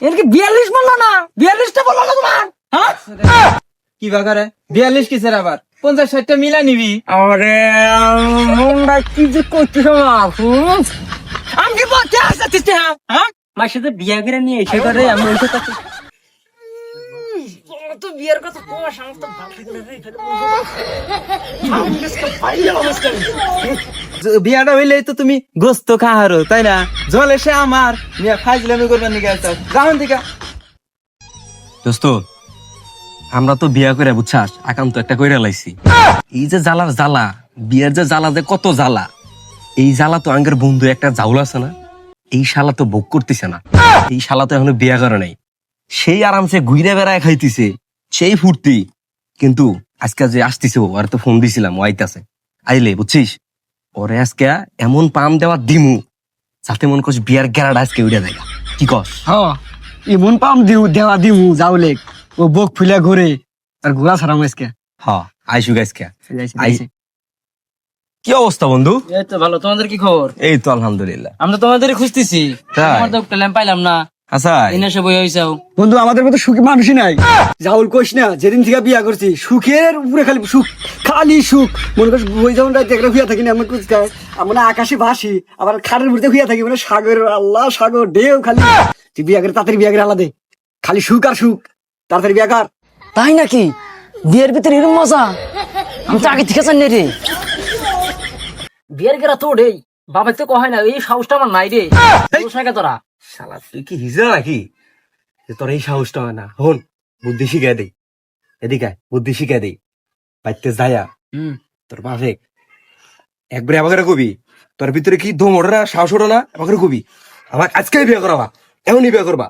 এর কি বিয়াল্লিশ বলল না? বিয়াল্লিশটা বলল না তোমার? হ্যাঁ? কি বাগারে বিয়াল্লিশ কিসের আবার? পঞ্চাশ ষাটটা মিলা নিবি। আরে মুন্ডা কি যে করছিস? আমি কি বলতে আসতে হ্যাঁ? মার সাথে বিয়া করে নিয়ে এসে করে আমি ওই তো বিয়ের কথা তোমার সামনে তো। বিয়াটা হইলেই তো তুমি গোস্ত খাহারো তাই না? জল এসে আমার মিয়া ফাইজলামি করবার যাহন থেকে দোস্ত আমরা তো বিয়া করে বুঝছাস একান্ত একটা কইরা লাইছি। এই যে জ্বালার জ্বালা বিয়ের যে জ্বালা যে কত জ্বালা এই জ্বালা তো আঙ্গের বন্ধু একটা জাউল আছে না? এই শালা তো ভোগ করতেছে না। এই শালা তো এখনও বিয়া করে নাই। সেই আরামসে ঘুরে বেড়ায় খাইতেছে সেই ফুর্তি। কিন্তু আজকে যে আসতেছে ও আর তো ফোন দিছিলাম ও আইতাছে। আইলে বুঝছিস? ওরে আজকে এমন পাম দেওয়া দিমু যাতে মন করছিস বিয়ার গেরাটা আজকে উড়ে দেয়। কি কস? হ্যাঁ ইমন পাম দিউ দেওয়া দিমু যাওলে ও বুক ফুলে ঘুরে আর ঘোরা ছাড়াম আজকে। হ আইসু গাইসকে কি অবস্থা বন্ধু? এই তো ভালো তোমাদের কি খবর? এই তো আলহামদুলিল্লাহ। আমরা তোমাদের খুঁজতেছি। তাই? আমার তো পাইলাম না। আচ্ছা হইছাও। বন্ধু আমাদের মতো সুখী মানুষই নাই। জাউল কোষ না যেদিন থেকে বিয়া করছি সুখের উপরে খালি সুখ খালি সুখ। মনে করছি বই যেমন রাতে একটা হুইয়া থাকি না কুচ আমরা আকাশে ভাসি আবার খাটের উপরে হুইয়া থাকি মানে সাগর আল্লাহ সাগর ঢেউ খালি। তুই বিয়া করে তাড়াতাড়ি বিয়া করে আলাদে খালি সুখ আর সুখ। তাড়াতাড়ি বিয়া কর। তাই নাকি? বিয়ের ভিতরে এরকম মজা? আমি তো আগে থেকে জানি রে। বিয়ের গেরা তো রে বাবা তো কয় না এই সাহসটা আমার নাই রে। তোরা? শালা তুই কি হিজড়া নাকি? যে তোর এই সাহসটা হয় না। হন বুদ্ধি শিখাই দেই। এদিকে আয়, বুদ্ধি শিখাই দেই। বাইতে যায়া হুম। তোর বাপে একবারে আমাকে কবি। তোর ভিতরে কি দম ওঠে না সাহস ওঠে না আমাকে কবি। আমার আজকে বিয়ে করাবা এমনই বিয়ে করবা।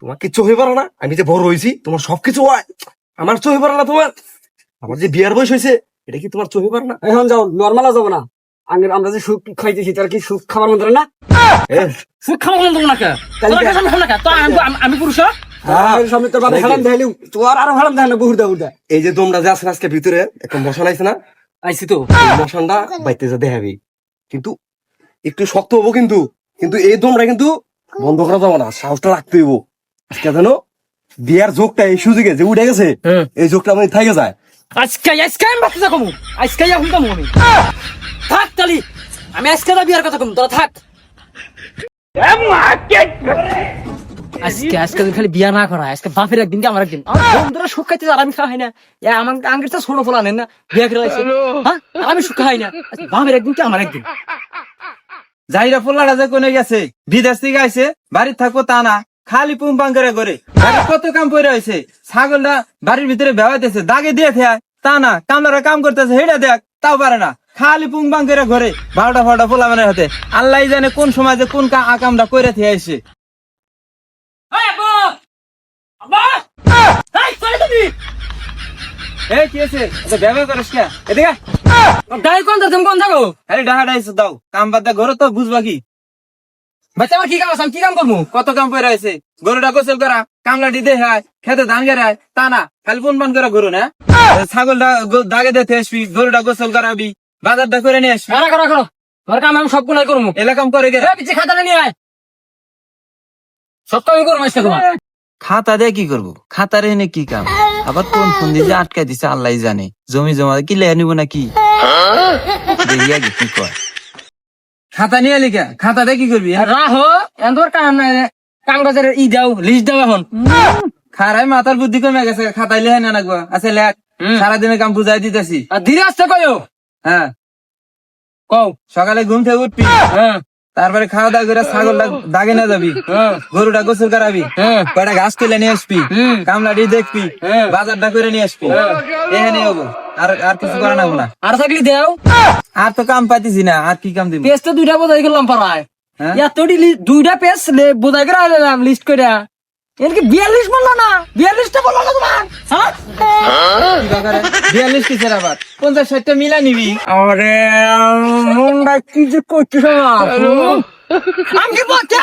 তোমার কিচ্ছু হয়ে পারে না আমি যে বড় হয়েছি তোমার সবকিছু হয়। আমার চোখে পারে না তোমার। আমার যে বিয়ার বয়স হয়েছে এটা কি তোমার চোখে পারে না? এখন যাও নর্মাল যাব না। আমরা যে সুখ খাইতেছি তার কি সুখ খাবার মতো না? সুখ খাওয়া বলতো না কে? আমি পুরুষ এই যে তোমরা যে আজকে ভিতরে একটা মশান আইছে না? আইছি তো। মশানটা বাইতে যা দেখাবি। কিন্তু একটু শক্ত হব কিন্তু কিন্তু এই দমটা কিন্তু বন্ধ করা যাব না সাহসটা রাখতে হইব। আজকে জানো বিয়ার যোগটা এই সুযোগে যে উঠে গেছে হ্যাঁ। এই যোগটা মানে থাকে যায়। আজকে আজকে আমি বাচ্চা কমু আজকে এখন কমু আমি থাক তালি আমি আজকে না বিয়ার কথা কমু তোরা থাক। আজকে আজকে খালি বিয়া না করা আজকে বাপের একদিন কি আমার একদিন? আমার বন্ধুরা সুখ খাইতে আর আমি খাই না। আমার আঙ্গের তো ছোট ফোলা নেন না বিয়া করে হ্যাঁ? আমি সুখ খাই না বাপের একদিন কি আমার একদিন? যাইরা পোলাটা যে কোনে গেছে? বিদেশ থেকে আইছে বাড়ির থাকব তা না খালি পুম পাং করে করে কত কাম পড়ে হয়েছে ছাগলটা বাড়ির ভিতরে বেড়াইতেছে দাগে দিয়ে থেয় তা না কামলারা কাম করতেছে হেটা দেখ তাও পারে না। খালি পুং পাং করে ঘরে বারোটা ফারোটা পোলা মানে হাতে। আল্লাহ জানে কোন সময় যে কোন কা- আকামটা করে থেকে আইছে। এই কি আছে আচ্ছা ব্যবহার করিস কে এদিকে আয়। গাড়ি কোন তুমি কোন থাকো আরে ডাহা ডাইছে দাও। কাম বাদ দা ঘরে তো বুঝবা কি? বাচ্চা আমার কি কাম আছে? কি কাম করব? কত কাম পড়ে আছে গরুটা গোসল করা কামলা দিতে হয় খেতে ধান গেরে তা না খালি পুন পান করে গরু না? ছাগলটা দাগে দিতে আসবি গরুটা গোসল করাবি। বাজারটা করে নিয়ে আসবি। করো করো করো তোর কাম আমি সব গুলাই করব এলাকাম করে গেলে এ, পিছে খাতাটা নিয়ে আয়। সব কামই করব তোমার। খাতা দিয়ে কি করব? খাতার এনে কি কাম? আবার কোন ফোন দিয়ে আটকাই দিছে আল্লাহ জানে। জমি জমা কি লেয়া নিব নাকি? কি কয়। খাতা নিয়ে লিখা খাতা দিয়ে কি করবি? হ্যাঁ? রাহো এন্দর কাম নাই কাম কাজের ই দাও লিস্ট দাও এখন। খারাই মাথার বুদ্ধি কমে গেছে। খাতাই লেহে না নাগবা আচ্ছা লেখ। সারাদিনের কাম বুঝাই দিতেছি। আর ধীরে আসতে কয়ো। হ্যাঁ। কও সকালে ঘুম থেকে উঠবি? হ্যাঁ। তারপরে খাওয়া দাওয়া করে ছাগল দাগে না যাবি? গরুটা গোসল করাবি? হ্যাঁ। কয়টা ঘাস তুলে নিয়ে আসবি। কামলাটি দেখবি? হ্যাঁ। বাজারটা করে নিয়ে আসবি? এখানে হব। আর আর কিছু করা না না আর থাকলি দেও। আর তো কাম পাইতেছি না আর কি কাম দিব? পেজ তো দুইটা বোঝাই করলাম পাড়ায়। হ্যাঁ? দুইটা পেজ বোঝাই করে আনলাম লিস্ট করে এর কি বিয়াল্লিশ বলল না? বিয়াল্লিশটা বলল না তোমার? হ্যাঁ? বিয়াল্লিশ কিসের আবার পঞ্চাশ ষাটটা মিলা নিবি। আরে মুন্ডা কি যে করছিস আমি বলতে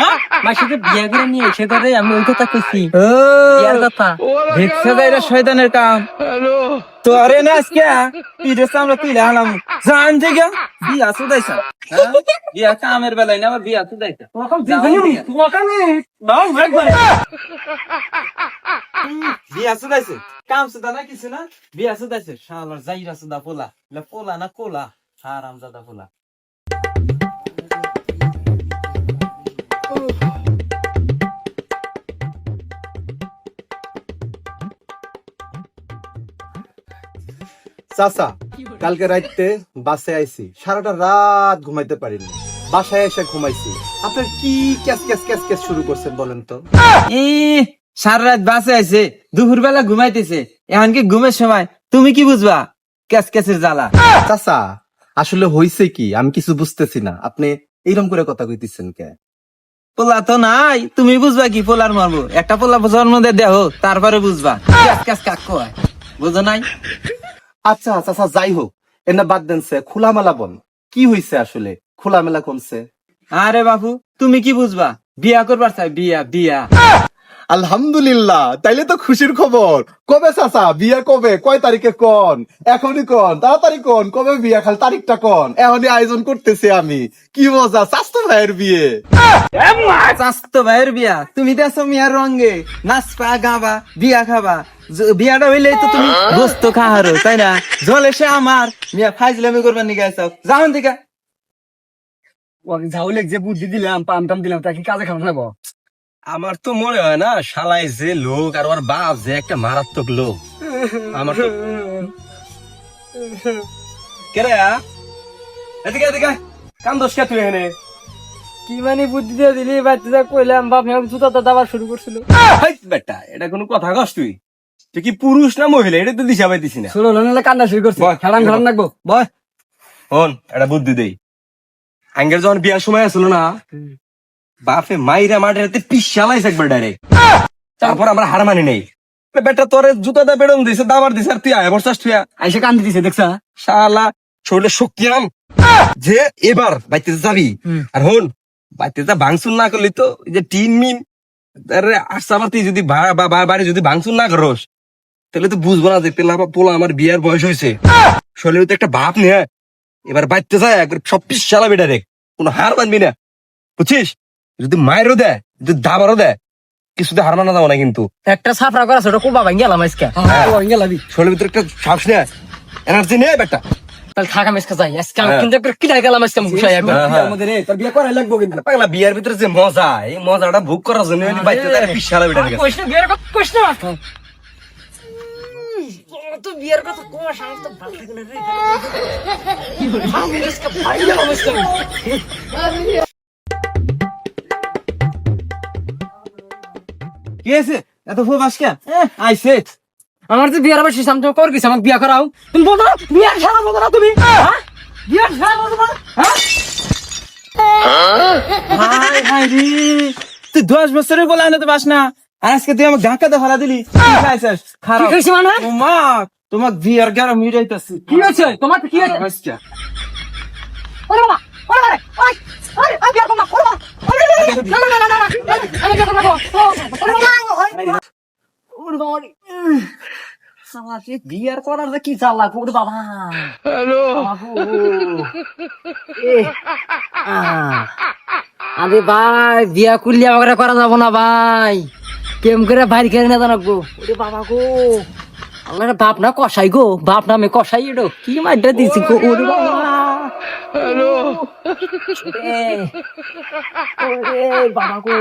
হ্যাঁ? মাসিকে বিয়ে করে নিয়ে এসে করে আমি ওই কথা কইছি। বিয়ার শয়তানের কাম। তো আরে না আজকে পিঠে আমরা তুই লাগালাম জান থেকে বিয়া সুদাইছা বিয়া কামের বেলায় না আবার বিয়া সুদাইছা বিয়া। সুদাইছে কাম সুদা না কিছু না? বিয়া শালার সুদা পোলা। লা পোলা না কোলা? হারাম জাদা পোলা। চাচা কালকে রাইতে বাসে আইছি। সারাটা রাত ঘুমাইতে পারিনি। বাসায় এসে ঘুমাইছি। আপনার কি ক্যাস ক্যাস ক্যাস ক্যাস শুরু করছেন বলেন তো? সারা রাত বাসে আছে দুপুর বেলা ঘুমাইতেছে। এখন কি ঘুমের সময়? তুমি কি বুঝবা? ক্যাস ক্যাসের জ্বালা। চাচা আসলে হইছে কি? আমি কিছু বুঝতেছি না। আপনি এইরকম করে কথা কইতেছেন কে? পোলা তো নাই। তুমি বুঝবা কি পোলার মারবো একটা পোলা জন্ম দেহ তারপরে বুঝবা। ক্যাস ক্যাস কাক কয়? বুঝো নাই? আচ্ছা আচ্ছা যাই হোক। এনে বাদ দেন সে খোলামেলা বন কি হইছে আসলে? খোলামেলা কমছে। আরে বাবু তুমি কি বুঝবা? বিয়া করবার চাই, বিয়া বিয়া। আলহামদুলিল্লাহ তাইলে তো খুশির খবর। কবে চাচা? বিয়া কবে? কয় তারিখে কন? এখনই কন? তাড়াতাড়ি কন? কবে বিয়া? খাল তারিখটা কন? এখনই আয়োজন করতেছি আমি। কি মজা স্বাস্থ্য ভাইয়ের বিয়ে। স্বাস্থ্য ভাইয়ের বিয়া? তুমি দেছো মিয়ার রঙ্গে নাচবা গাবা বিয়া খাবা। বিয়াটা হইলেই তো তুমি গোস্ত খাহারো তাই না? জল এসে আমার। মিয়া ফাইজলামি করবার নিগে আইসাও। যাও দিকা ঝাউলেক যে বুদ্ধি দিলাম পাম টাম দিলাম তাকে কাজে খাব না আমার তো মনে হয় না শালাই যে লোক আর ওর বাপ যে একটা মারাত্মক লোক। আমার তো কেরে এদিকে এদিকে। কাম দোষ কে তুই এখানে? কি মানে বুদ্ধি দিয়ে দিলি বাচ্চা কইলাম বাপ মেয়ে জুতা দাদা আবার শুরু করছিল। বেটা এটা কোনো কথা কস তুই? তুই কি পুরুষ না মহিলা? এটা তো দিশা পাইতিস না। শুনো লোনালে কান্না শুরু করছে। বল, খেলাম খেলাম রাখব। বয়। হন এটা বুদ্ধি দেই। আঙ্গের যখন বিয়ার সময় আসলো না বাপে মাইরা মাঠে পিসালাইছে একবার ডাইরেক্ট তারপর আমরা হার মানি নেই। বেটা তোরে জুতাটা বেরোন দিছে দাবার দিছে আর তুই আয় বসছাস তুই আইসে কান্দি দিছে দেখছা? শালা শরীরে শক্তি আম। যে এবার বাইতে যাবি আর হন বাইতে যা ভাঙচুর না করলি তো যে টিন মিন আরে আসছে তুই যদি বাড়ি যদি ভাঙচুর না করস তাহলে তো বুঝব না যে পেলা পোলা আমার বিয়ার বয়স হয়েছে। শরীরে তো একটা ভাব নিয়ে এবার বাইতে যায় একবার সব পিস চালাবি ডাইরেক্ট কোনো হার মানবি না। বুঝছিস? যদি মায়েরও দেয় যদি দাবারও দেয় কিছুতে হার মানা যাব না কিন্তু। একটা সাফরা করা ছোট কোবা ভাঙ্গি গেলাম আজকে। গেলাবি শরীরের ভিতরে একটা সাহস নেয় এনার্জি বেটা তাহলে থাকা মেসকে যাই। আজকে হ্যাঁ। কিন্তু একবার গেলাম আজকে ঘুষাই হ্যাঁ, হ্যাঁ। আমাদের তোর বিয়ে করাই লাগবো কিন্তু। পাগলা বিয়ার ভিতরে যে মজা এই মজাটা ভোগ করার জন্য বাইতে তার বিশাল বেটা গেছে কইস বিয়ের কথা কইস না তো বিয়ের কথা কোন সাহস তো ভালো লাগে না রে। আমি আজকে ভাই গেলাম আজকে। আমি। এত ফুল আমার তো বিয়ের আবার সিস্টেম তুমি কর গেছে? আমাকে বিয়ে করাও। তুমি বলো না বিয়ের সারা বলো না তুমি। হ্যাঁ? বিয়ের বলো না। হ্যাঁ? হাই হাই রে। তুই দশ বছরের বলে আনতে পাস না। আর আজকে তুই আমাকে দিয়ে ফেলা দিলি। খারাপ। মানে? তোমাক তোমাক বিয়ার গেরা মিটাইতাছি কি হয়েছে? তোমার কি হয়েছে? বাবা আমি বিয়ার করার কি চালা ওরে বাবা হ্যালো আরে ভাই বিয়া করলে আমাকে করা যাব না ভাই কেম করে বাইর করে না জানাব ওরে বাবা গো বাপ না কষাই গো বাপ নামে কষাই এডো কি মাইটা দিছি গো ওরে বাবা হ্যালো। বাবা গো